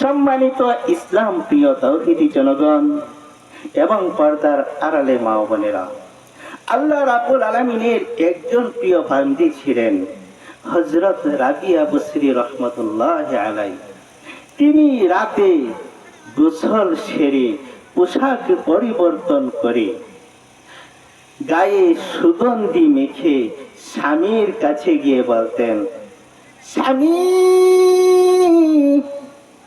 সম্মানিত ইসলাম প্রিয় তৌহিদি জনগণ এবং পর্দার আড়ালে মা বোনেরা, আল্লাহ রাবুল আলমিনের একজন প্রিয় বান্দি ছিলেন হজরত রাবিয়া বসরি রহমতুল্লাহ আলাই তিনি রাতে গোসল সেরে পোশাক পরিবর্তন করে গায়ে সুগন্ধি মেখে স্বামীর কাছে গিয়ে বলতেন, স্বামী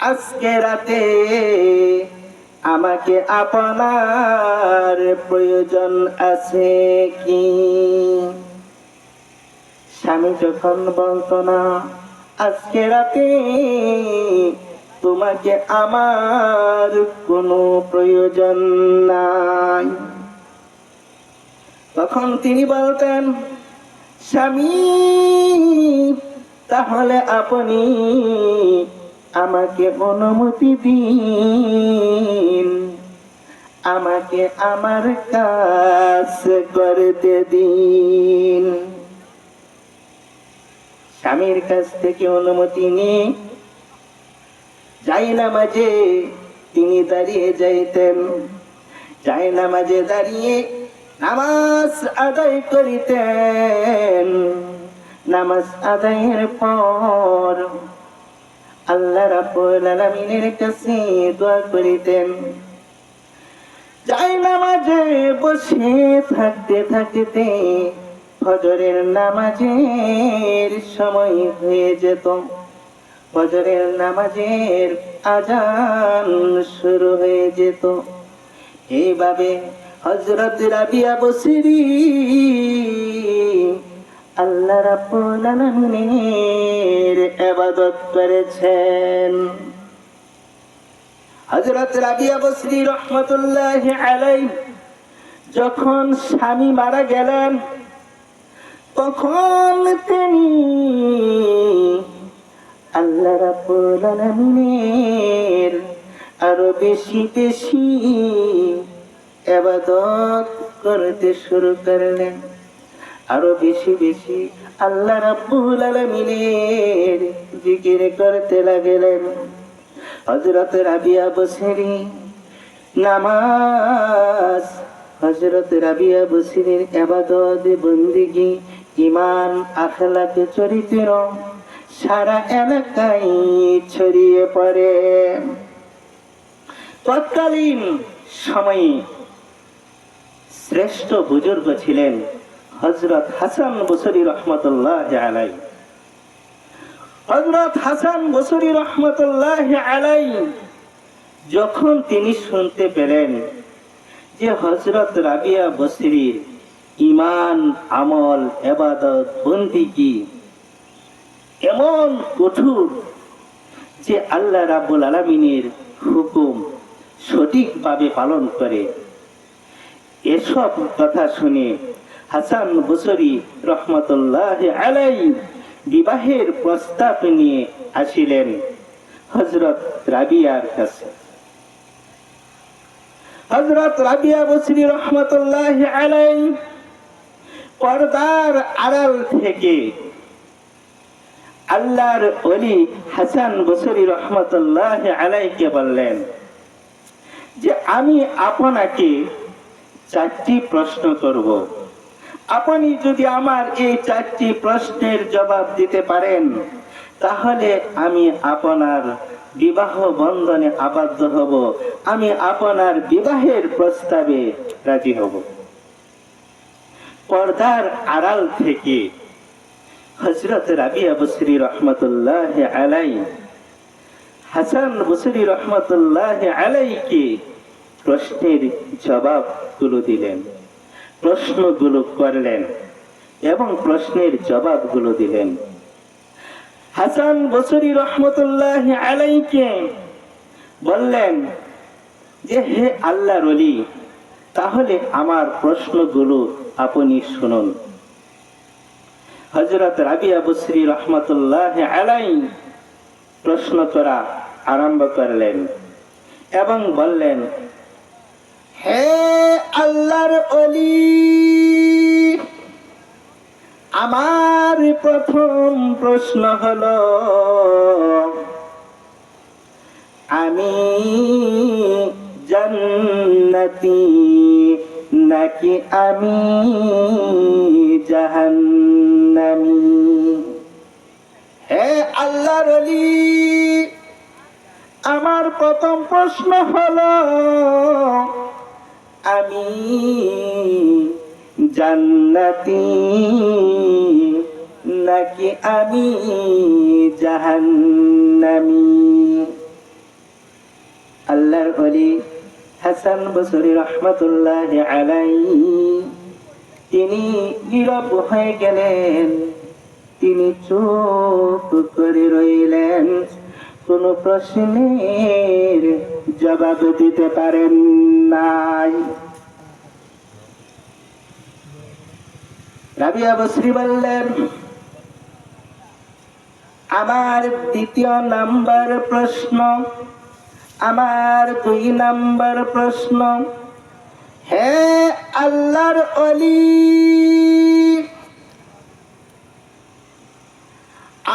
আজকে রাতে আমাকে আপনার প্রয়োজন আছে কি? স্বামী যখন বলতো না, আজকে রাতে তোমাকে আমার কোনো প্রয়োজন নাই। তখন তিনি বলতেন, স্বামী, তাহলে আপনি আমাকে অনুমতি দিন। আমাকে আমার কাজ করতে দিন। স্বামীর কাছ থেকে অনুমতি নিয়ে যাই নামাজে তিনি দাঁড়িয়ে যাইতেন, যাই নামাজে দাঁড়িয়ে নামাজ আদায় করিতেন। নামাজ আদায়ের পর আল্লাহ রাব্বুল আলামিনের কাছে দোয়া করিতেন। যাই নামাজে বসে থাকতে থাকতে ফজরের নামাজের সময় হয়ে যেত। ফজরের নামাজের আজান শুরু হয়ে যেত। এইভাবে হজরত রাবিয়া বসিরি আল্লাহ রাব্বুল আলামিনের ইবাদত করেছেন। হযরত রাবিয়া বসরি রহমাতুল্লাহ আলাইহি, যখন স্বামী মারা গেলেন, তখন তিনি আল্লাহ রাব্বুল আলামিনের আরও বেশি বেশি এবাদত করতে শুরু করলেন। আরও বেশি বেশি। আল্লাহ রাব্বুল আলামিনের জিকির করতে লাগলেন। হযরত রাবিয়া বসরি নামাজ, হযরত রাবিয়া বসরির ইবাদত বন্দিগি ইমান আখলাক চরিত্র সারা এলাকায় ছড়িয়ে পড়ে। তৎকালীন সময়ে শ্রেষ্ঠ বুজুর্গ ছিলেন হজরত হাসান বসরি রহমতুল্লাহ আলাই হজরত হাসান বসরি রহমতুল্লাহ আলাই যখন তিনি শুনতে পেলেন যে হজরত রাবিয়া বসরির ইমান আমল এবাদত বন্দিগি এমন কঠোর যে আল্লাহ রাব্বুল আলমিনের হুকুম সঠিকভাবে পালন করে, এসব কথা শুনে হাসান বসরি রহমতুল্লাহ আলাই বিবাহের প্রস্তাব নিয়ে আসিলেন হজরত রাবিয়ার কাছে। হজরত রাবিয়া বসরি রহমতুল্লাহ আলাই পর্দার আড়াল থেকে আল্লাহর অলি হাসান বসরি রহমতুল্লাহ আলাইকে বললেন, যে আমি আপনাকে চারটি প্রশ্ন করব। আপনি যদি আমার এই চারটি প্রশ্নের জবাব দিতে পারেন, তাহলে আমি আপনার বিবাহ বন্ধনে আবদ্ধ হব। আমি আপনার বিবাহের প্রস্তাবে রাজি হব। পর্দার আড়াল থেকে হজরত রাবিয়া বসরি রহমতুল্লাহ আলাই হাসান বসরি রহমতুল্লাহ আলাইকে প্রশ্নের জবাব তুলে দিলেন। প্রশ্নগুলো করলেন এবং প্রশ্নের জবাবগুলো দিলেন। হাসান বসরি রহমতুল্লাহ আলাইকে বললেন যে, হে আল্লাহ রলি তাহলে আমার প্রশ্নগুলো আপনি শুনুন। হজরত রাবিয়া বসরি রহমতুল্লাহ আলাই প্রশ্ন করা আরম্ভ করলেন এবং বললেন হে আল্লাহর অলি আমার প্রথম প্রশ্ন হল, আমি জান্নাতি নাকি আমি জাহান্নামি? হে আল্লাহর অলি আমার প্রথম প্রশ্ন হলো আমি জান্নাতি, নাকি আমি জাহান্নামি? আল্লাহর অলি হাসান বসরি রহমতুল্লাহ আলাই তিনি নীরব হয়ে গেলেন, তিনি চুপ করে রইলেন। কোন প্রশ্নের জবাব দিতে পারেন নাই। রাবিয়া বসরি বললেন, আমার দ্বিতীয় নাম্বার প্রশ্ন, আমার দুই নাম্বার প্রশ্ন, হে আল্লাহর অলি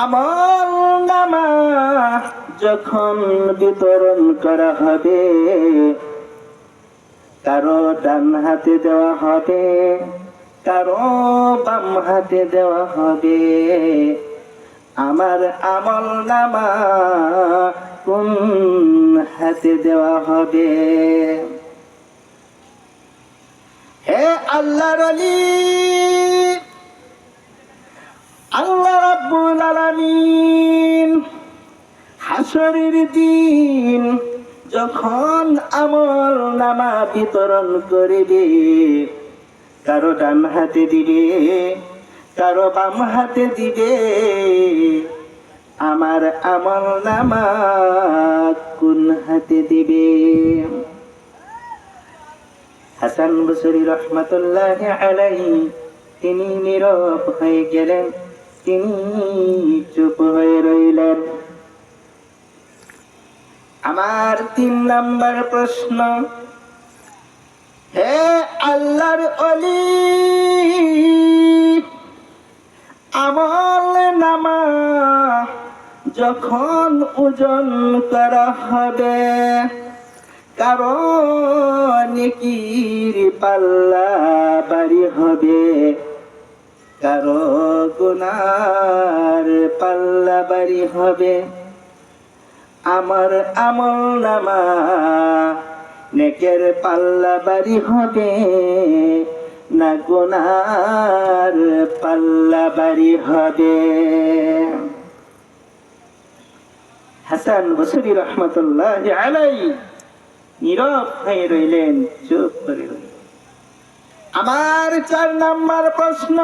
আমল নামা যখন বিতরণ করা হবে কারও ডান হাতে দেওয়া হবে কারও বাম হাতে দেওয়া হবে। আমার আমল নামা কোন হাতে দেওয়া হবে? হে আল্লাহ আলী আল্লাহ রাব্বুল আলামিন হাসরের দিন যখন আমল নামা বিতরণ করিবে, কারও ডান হাতে দিবে, কারও বাম হাতে দিবে, আমার আমল নামা কোন হাতে দিবে? হাসান বসরি রহমতুল্লাহ আলাই তিনি নীরব হয়ে গেলেন, তিনি চুপ হয়ে রইলেন। আমার তিন নাম্বার প্রশ্ন। হে আল্লাহর অলি আমল নামা যখন ওজন করা হবে, কারণ নেকির পাল্লা বাড়ি হবে। কারও গুনার পাল্লা বাড়ি হবে। আমার আমল নামা, নেকের পাল্লা বাড়ি হবে, না গুনার পাল্লা বাড়ি হবে। হাসান বসরি রহমতুল্লাহ আলাই, নীরব হয়ে রইলেন, চুপ করে আমার চার নাম্বার প্রশ্ন,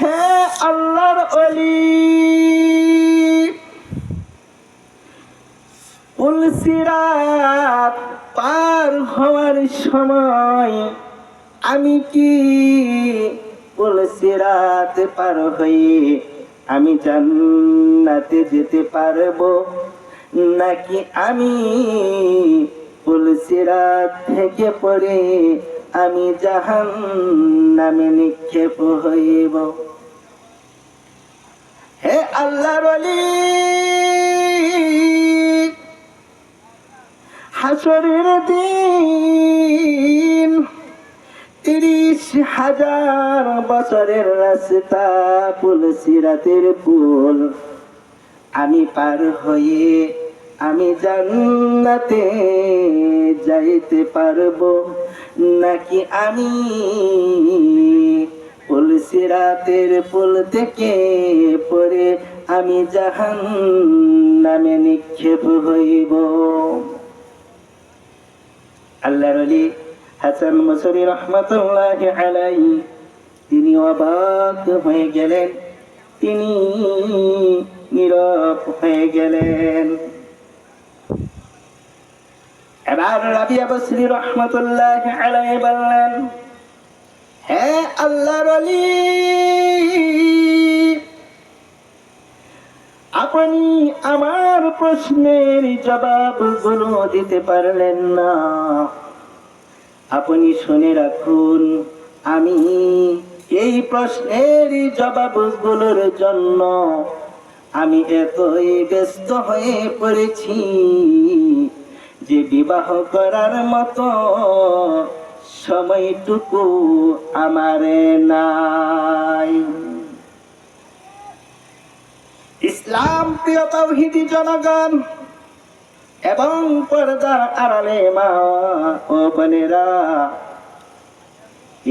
হে আল্লাহর অলি পুলসিরাত পার হওয়ার সময় আমি কি পুলসিরাত পার হয়ে আমি জান্নাতে যেতে পারব? নাকি আমি পুলসিরাত থেকে পড়ে আমি জাহান নামে নিক্ষেপ হইব? হে আল্লাহ বলি হাসরের দিন, তিরিশ হাজার বছরের রাস্তা পুল সিরাতের পুল আমি পার হয়ে, আমি জান্নাতে যাইতে পারব, নাকি আমি পুল সিরাতের পুল থেকে পরে আমি জাহান নামে নিক্ষেপ হইব? আল্লাহর আলী হাসান মসুরি রহমতুল্লাহ আলাই তিনি অবাক হয়ে গেলেন। তিনি নীরব হয়ে গেলেন। এবার রাবিয়া বসরি রহমতুল্লাহ আলাই বললেন হ্যাঁ আল্লাহর আলী আপনি আমার প্রশ্নের জবাবগুলো দিতে পারলেন না। আপনি শুনে রাখুন, আমি এই প্রশ্নের জবাবগুলোর জন্য আমি এতই ব্যস্ত হয়ে পড়েছি যে বিবাহ করার মতো সময়টুকু আমার নাই। ইসলাম প্রিয় তৌহিদি জনগণ, এবং পর্দার আড়ালে মা ও বোনেরা,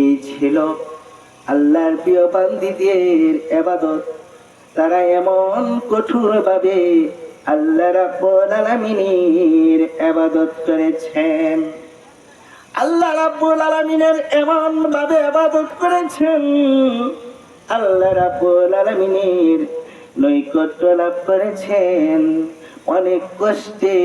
এই ছিল আল্লাহর প্রিয় বান্দিদের এবাদত। তারা এমন কঠোর ভাবে আল্লাহ রাব্বুল আলামিনের করেছেন। আল্লাহ রাব্বুল আলামিনের এমন ভাবে এবাদত করেছেন, আল্লাহ রাব্বুল আলামিনের নৈকট্য লাভ করেছেন। অনেক কষ্টে